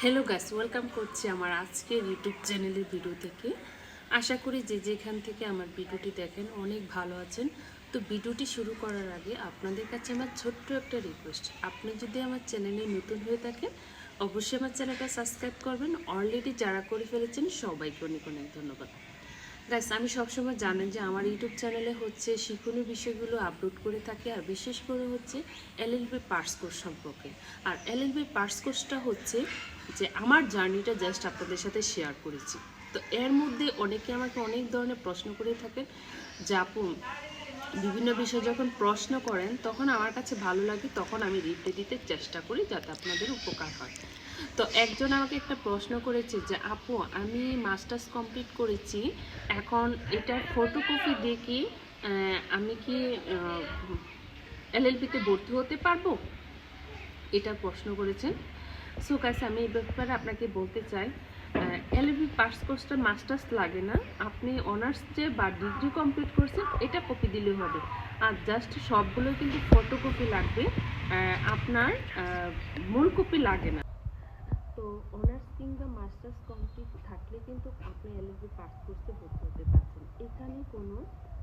Hello guys welcome করছি আমার আজকের ইউটিউব চ্যানেলের ভিডিও থেকে। আশা করি যে যেখান থেকে আমার ভিডিওটি দেখেন, অনেক ভালো আছেন। তো ভিডিওটি শুরু করার আগে আপনাদের কাছে আমার ছোট্ট একটা রিকোয়েস্ট আপনি যদি আমার চ্যানেলে নতুন হয়ে থাকেন, অবশ্যই আমার চ্যানেলটা সাবস্ক্রাইব করবেন। অলরেডি যারা করে ফেলেছেন, সবাইকে অনেক অনেক ধন্যবাদ। গাইস আমি সবসময় জানেন যে আমার ইউটিউব চ্যানেলে হচ্ছে শিক্ষণীয় বিষয়গুলো আপলোড করে থাকি আর বিশেষ করে হচ্ছে এলএলবি পার্স কোর্স সম্পর্কে। আর এলএলবি পার্স কোর্সটা হচ্ছে যে আমার জার্নিটা জাস্ট আপনাদের সাথে শেয়ার করেছি। তো এর মধ্যে অনেকে আমাকে অনেক ধরনের প্রশ্ন করে থাকেন যে আপু, বিভিন্ন বিষয়ে যখন প্রশ্ন করেন, তখন আমার কাছে ভালো লাগে, তখন আমি রিপ্লাই দিতে চেষ্টা করি যাতে আপনাদের উপকার হয়। তো একজন আমাকে একটা প্রশ্ন করেছে যে, আপু, আমি মাস্টার্স কমপ্লিট করেছি, এখন এটার ফটোকপি দিয়ে কি আমি কি এলএলবিতে ভর্তি হতে পারব? এটা প্রশ্ন করেছেন। সো কাছে আমি এই ব্যাপারে আপনাকে বলতে চাই এলএলবি পাস কোর্সটা মাস্টার্স লাগে না। আপনি অনার্স যে বা ডিগ্রি কমপ্লিট করছেন, এটা কপি দিলে হবে। আর জাস্ট সবগুলো কিন্তু ফটোকপি লাগবে আপনার মূল কপি লাগে না। তো অনার্স কিংবা মাস্টার্স কমপ্লিট থাকলে কিন্তু আপনি এলএলবি পাস করতে ভর্তি হতে পারছেন। এখানে কোনো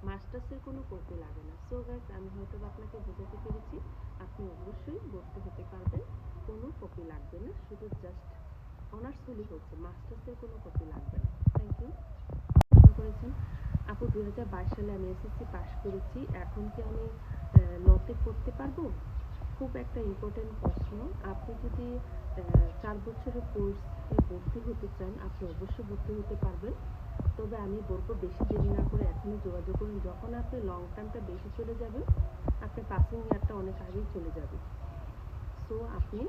মাস্টার্সের কোনো কপি লাগে না। সো গাইস আমি হয়তো আপনাকে বোঝাতে পেরেছি, আপনি অবশ্যই ভর্তি হতে পারবেন। কোনো কপি লাগবে না, শুধু জাস্ট অনার্স হলেই হচ্ছে মাস্টার্সের কোনো কপি লাগবে না। থ্যাংক ইউ করেছেন আপু দু হাজার বাইশ সালে আমি এসএসসি পাস করেছি। এখন কি আমি লতে পড়তে পারব? খুব একটা ইম্পর্টেন্ট প্রশ্ন। আপনি যদি চার বছরের কোর্সে ভর্তি হতে চান, আপনি অবশ্যই ভর্তি হতে পারবেন। তবে আমি বলব বেশি দেরি না করে এখনই যোগাযোগ করুন। যখন আপনি লং টার্মটা বেশি চলে যাবে আপনার পাসিং ইয়ারটা অনেক আগেই চলে যাবে। সো আপনি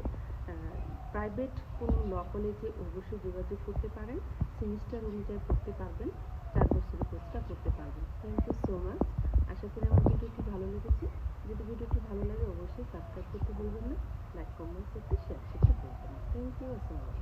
প্রাইভেট কোনো ল কলেজে অবশ্যই যোগাযোগ করতে পারেন। সেমিস্টার অনুযায়ী পড়তে পারবেন। চার বছরের কোর্সটা করতে পারবেন। থ্যাংক ইউ সো মাচ আশা করি আমার ভিডিওটি ভালো লেগেছে। যদি ভিডিওটি ভালো লাগে অবশ্যই সাবস্ক্রাইব করতে ভুলবেন না লাইক কমেন্ট করতে শেয়ার করতে ভুলবেন না। থ্যাংক ইউ আসসালামু